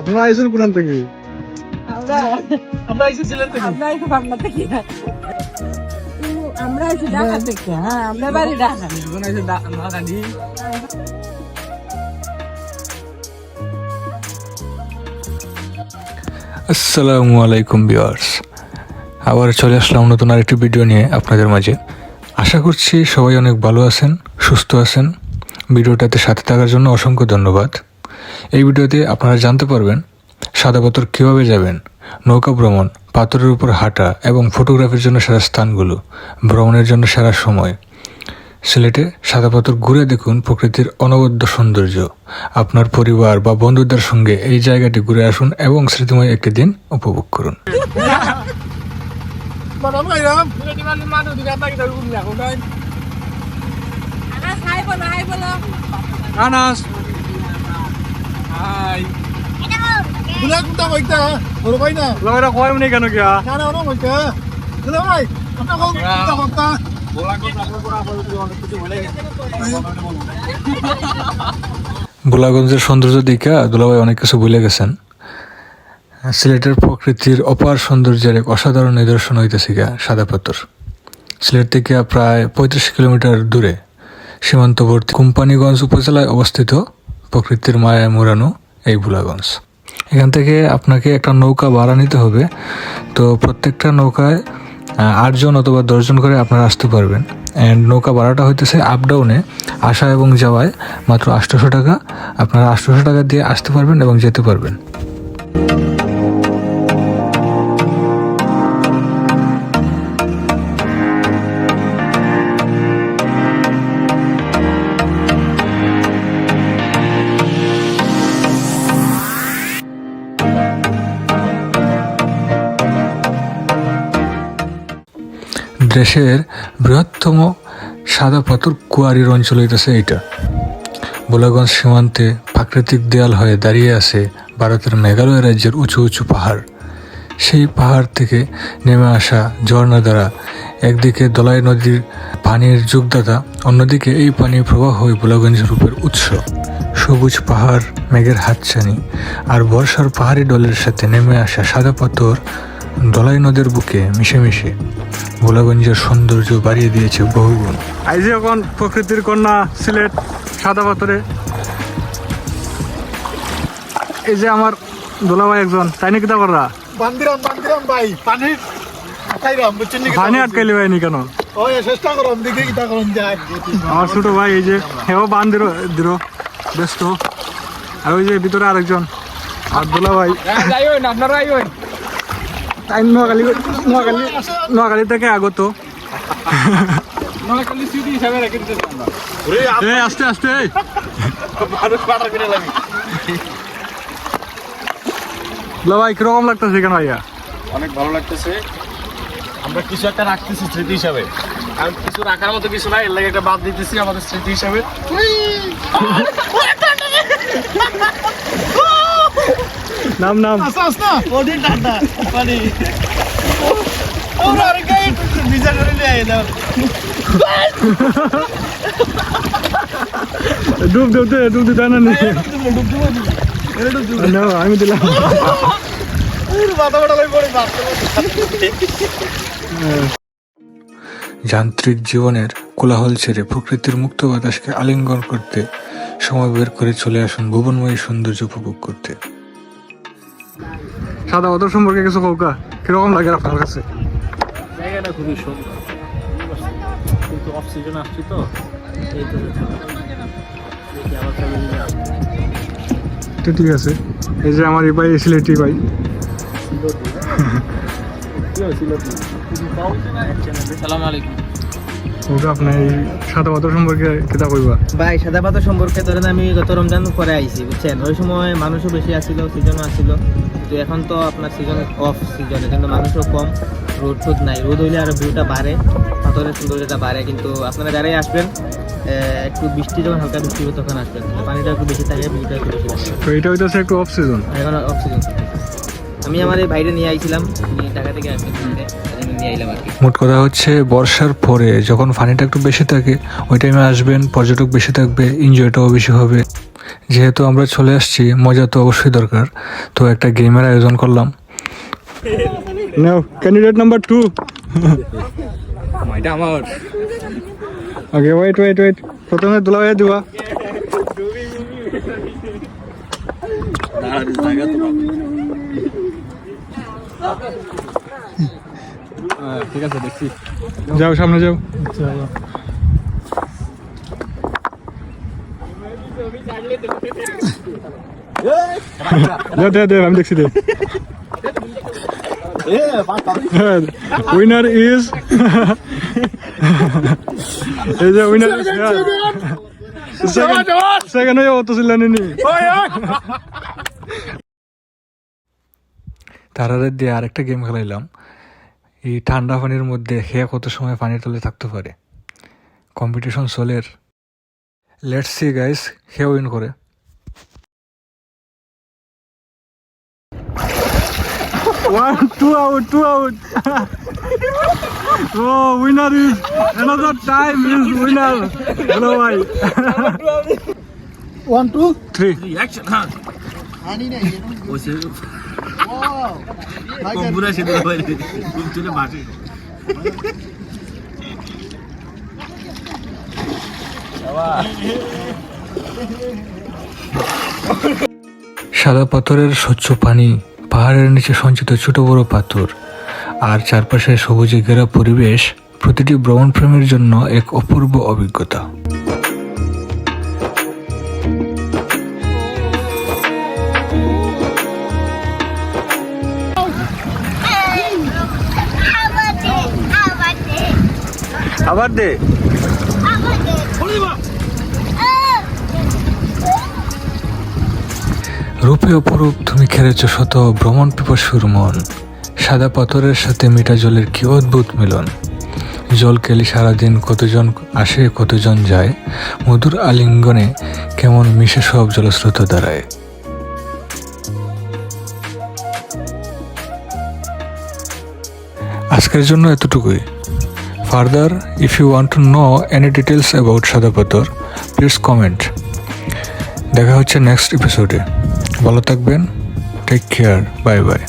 আপনারা আইসেন কোরআন থেকে? আমরা আমরা আইসি সিলেট থেকে। আমরা একটু বাংলা থেকে। আমরা একটু ঢাকা থেকে হ্যাঁ আমরা বাড়ি ঢাকা কোন আইসে ঢাকানি আসসালামু আলাইকুম ভিউয়ার্স। আবার চলে আসলাম নতুন আরেকটি ভিডিও নিয়ে আপনাদের মাঝে। আশা করছি সবাই অনেক ভালো আছেন সুস্থ আছেন। ভিডিওটাতে সাথে থাকার জন্য অসংখ্য ধন্যবাদ। এই ভিডিওতে আপনারা জানতে পারবেন সাদা পাথর কীভাবে যাবেন নৌকা ভ্রমণ পাথরের উপর হাঁটা এবং ফটোগ্রাফির জন্য সেরা স্থানগুলো ভ্রমণের জন্য সেরা সময়। সিলেটে সাদা পাথর ঘুরে দেখুন প্রকৃতির অনবদ্য সৌন্দর্য। আপনার পরিবার বা বন্ধুদের সঙ্গে এই জায়গাটি ঘুরে আসুন এবং স্মৃতিময় একটি দিন উপভোগ করুন। মনে গোলাগঞ্জের সৌন্দর্য দিকে দুলাভাই অনেক কিছু ভুলে গেছেন সিলেটের প্রকৃতির অপার সৌন্দর্যের এক অসাধারণ নিদর্শন হইতেছে গিয়া সাদা পাথর সিলেট থেকে প্রায় পঁয়ত্রিশ কিলোমিটার দূরে সীমান্তবর্তী কোম্পানিগঞ্জ উপজেলায় অবস্থিত প্রকৃতির মায়ায় মোড়ানো এই ভোলাগঞ্জ। এখান থেকে আপনাকে একটা নৌকা ভাড়া নিতে হবে। তো প্রত্যেকটা নৌকায় আটজন অথবা দশজন করে আপনারা আসতে পারবেন। অ্যান্ড নৌকা ভাড়াটা হইতেছে আপ ডাউনে আসা এবং যাওয়ায় মাত্র আটশোশো টাকা। আপনারা আটশোশো টাকা দিয়ে আসতে পারবেন এবং যেতে পারবেন। দেশের বৃহত্তম সাদা পাথর কুয়ারির অঞ্চল হইতেছে এইটা। বোলাগঞ্জ সীমান্তে প্রাকৃতিক দেয়াল হয়ে দাঁড়িয়ে আছে ভারতের মেঘালয় রাজ্যের উঁচু উঁচু পাহাড়। সেই পাহাড় থেকে নেমে আসা ঝর্ণা দ্বারা একদিকে দলাই নদীর পানির যুগদাতা, অন্যদিকে এই পানির প্রবাহ হয় বোলাগঞ্জ রূপের উৎস। সবুজ পাহাড়, মেঘের হাতছানি আর বর্ষার পাহাড়ি ডলের সাথে নেমে আসা সাদা পাথর দলাই নদের বুকে মিশে মিশে ভোলাগঞ্জের সৌন্দর্য বাড়িয়ে দিয়েছে বহুগুণ। আইজি এখন প্রকৃতির কন্যা সিলেট সাদা পাথরে। এই যে আমার দোলাভাই একজন তাই নাকি তা কররা বান্দিরাম বান্দিরাম ভাই পানি নি পানি আটকাইলি কেন? কিটা করুন যায়। আমার ছোট ভাই এই যে হেও বান দিল দিল ব্যস্ত। আর ওই যে ভিতরে আরেকজন আর দোলা ভাই যাইও না আপনারা তাই নোয়াখালী নোয়াখালী নোয়াখালী থেকে আগত। আস্তে আস্তে ভাই কীরকম লাগতেছে কেন ভাইয়া? অনেক ভালো লাগতেছে। আমরা কিছু একটা রাখতেছি স্মৃতি হিসাবে। আর কিছু রাখার মতো কিছু নাই এর লাগে একটা বাদ দিতেছি আমাদের স্মৃতি হিসাবে। নাম নাম। আস্তে আস্তে ওদিন ঠান্ডা পানি ওরা আরে গাই ভিজা করে নিয়ে আয় দাও। ডুব ডুব দে ডুব দিতে না নেই না, আমি দিলাম। মাথা ফাটা লাগে পড়ে বাপ যান্ত্রিক জীবনের কোলাহল ছেড়ে প্রকৃতির মুক্ত বাতাসকে আলিঙ্গন করতে সময় বের করে চলে আসুন ভুবনময়ী সৌন্দর্য উপভোগ করতে। সাদা পাথর সম্পর্কে কিছু কৌকা কীরকম লাগে আপনার কাছে? জায়গাটা খুবই সুন্দর। কিন্তু অফ সিজন আসছি তো এই ঠিক আছে। এই যে আমার এই ভাই সিলেটি ভাই। সালাম আলাইকুম। ওকে আপনার এই সাদা পাথর সম্পর্কে কেটা কইবা? ভাই সাদা পাতা সম্পর্কে ধরেন আমি গত রমজান পরে আইছি বুঝছেন? ওই সময় মানুষও বেশি আসছিল সিজনও আসছিল তো এখন তো আপনার সিজন অফ সিজনে কিন্তু মানুষও কম রোদ টোদ নাই। রোদ হইলে আরও ভিউটা বাড়ে পাথরের সৌন্দর্যটা বাড়ে। কিন্তু আপনারা যারাই আসবেন একটু বৃষ্টি যখন হালকা বৃষ্টি হবে তখন আসবেন। পানিটা একটু বেশি থাকে ভিউটা একটু বেশি থাকে। তো এটা হইতেছে একটু অফ সিজন এখন অফ সিজন আমি আমার এই বাইরে নিয়ে আইছিলাম নিয়ে ঢাকা থেকে আসবেন নিয়ে আইলাম আর কি। মোট কথা হচ্ছে বর্ষার পরে যখন ফানিটা একটু বেশি থাকে ওই টাইমে আসবেন পর্যটক বেশি থাকবে এনজয়টাও বেশি হবে। যেহেতু আমরা চলে আসছি মজা তো অবশ্যই দরকার। তো একটা গেমের আয়োজন করলাম। নাও ক্যান্ডিডেট নাম্বার টু এটা আমার। ওকে ওয়েট ওয়েট ওয়েট প্রথমে দুলা ভাইয়া দিবা ঠিক আছে দেখছি যাও সামনে যাও। দে দে আমি দেখছি দে। উইনার ইজ এই যে উইনার সেকেন্ড হয়ে অত চিল্লানি নি তারাদের দিয়ে আরেকটা গেম খেলাইলাম এই ঠান্ডা পানির মধ্যে হে কত সময় পানির তলে থাকতে পারে competition সোলের let's see guys hey win করে One, two out, two out. oh, winner is another time is winner. Hello, bhai. One, two, three. Action হ্যাঁ তুলে মাঠে সাদা পাথরের স্বচ্ছ পানি, পাহাড়ের নিচে সঞ্চিত ছোট বড় পাথর, আর চারপাশে সবুজে ঘেরা পরিবেশ, প্রতিটি ভ্রমণ প্রেমের জন্য এক অপূর্ব অভিজ্ঞতা। আবার দে। রূপে অপরূপ তুমি খেলেছ শত ভ্রমণ পিপাসুর মন। সাদা পাথরের সাথে মিঠা জলের কি অদ্ভুত মিলন। জল কেলি সারাদিন কতজন আসে, কতজন যায়। মধুর আলিঙ্গনে কেমন মিশে সব জলস্রোত দাঁড়ায় আজকের জন্য এতটুকুই। If you want to know any details about Sada Pathar please comment দেখা হচ্ছে নেক্সট এপিসোডে ভালো থাকবেন। Take care bye bye